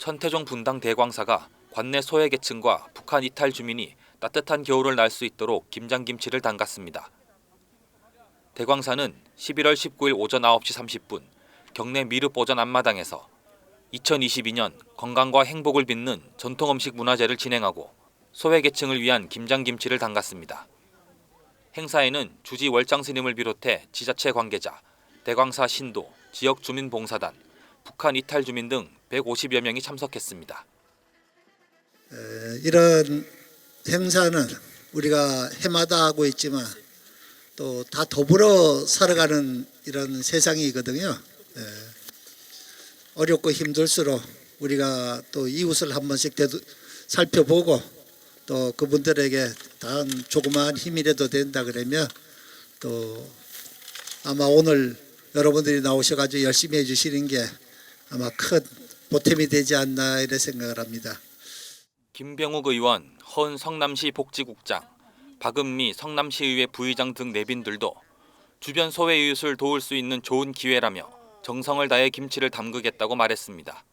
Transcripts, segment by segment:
천태종 분당 대광사가 관내 소외계층과 북한 이탈 주민이 따뜻한 겨울을 날 수 있도록 김장김치를 담갔습니다. 대광사는 11월 19일 오전 9시 30분 경내 미륵 오전 앞마당에서 2022년 건강과 행복을 빚는 전통 음식 문화제를 진행하고 소외계층을 위한 김장김치를 담갔습니다. 행사에는 주지 월장 스님을 비롯해 지자체 관계자, 대광사 신도, 지역 주민 봉사단, 북한 이탈 주민 등 150여 명이 참석했습니다. 에, 이런 행사는 우리가 해마다 하고 있지만 또 다 더불어 살아가는 이런 세상이거든요. 에, 어렵고 힘들수록 우리가 또 이웃을 한 번씩 살펴보고 또 그분들에게 단 조그마한 힘이라도 된다 그러면 또 아마 오늘 여러분들이 나오셔가지고 열심히 해주시는 게 아마 큰 보탬이 되지 않나 이런 생각을 합니다. 김병욱 의원, 허은 성남시 복지국장, 박은미 성남시의회 부의장 등 내빈들도 주변 소외 이웃을 도울 수 있는 좋은 기회라며 정성을 다해 김치를 담그겠다고 말했습니다.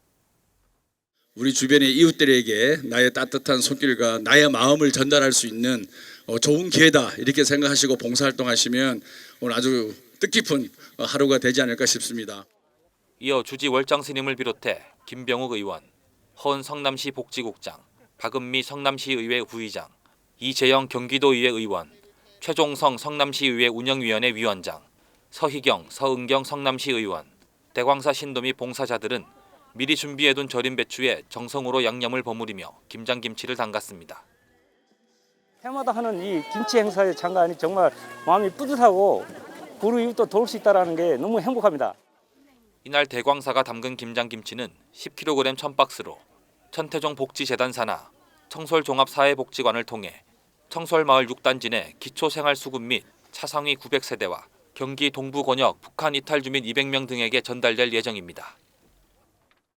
우리 주변의 이웃들에게 나의 따뜻한 손길과 나의 마음을 전달할 수 있는 어, 좋은 기회다 이렇게 생각하시고 봉사활동하시면 오늘 아주 뜻깊은 어, 하루가 되지 않을까 싶습니다. 이어 주지 월장 스님을 비롯해 김병욱 의원, 허은 성남시 복지국장, 박은미 성남시 의회 부의장, 이재영 경기도의회 의원, 최종성 성남시 의회 운영위원회 위원장, 서희경 서은경 성남시 의원, 대광사 신도미 봉사자들은 미리 준비해둔 절임 배추에 정성으로 양념을 버무리며 김장김치를 담갔습니다. 해마다 하는 이 김치 행사에 참가하니 정말 마음이 뿌듯하고 우리 이웃도 도울 수 있다는 게 너무 행복합니다. 이날 대광사가 담근 김장김치는 10kg 1000박스로 천태종 복지재단 산하 청솔종합사회복지관을 통해 청솔마을 6단지 내 기초생활수급 및 차상위 900세대와 경기 동부 권역 북한 이탈 주민 200명 등에게 전달될 예정입니다.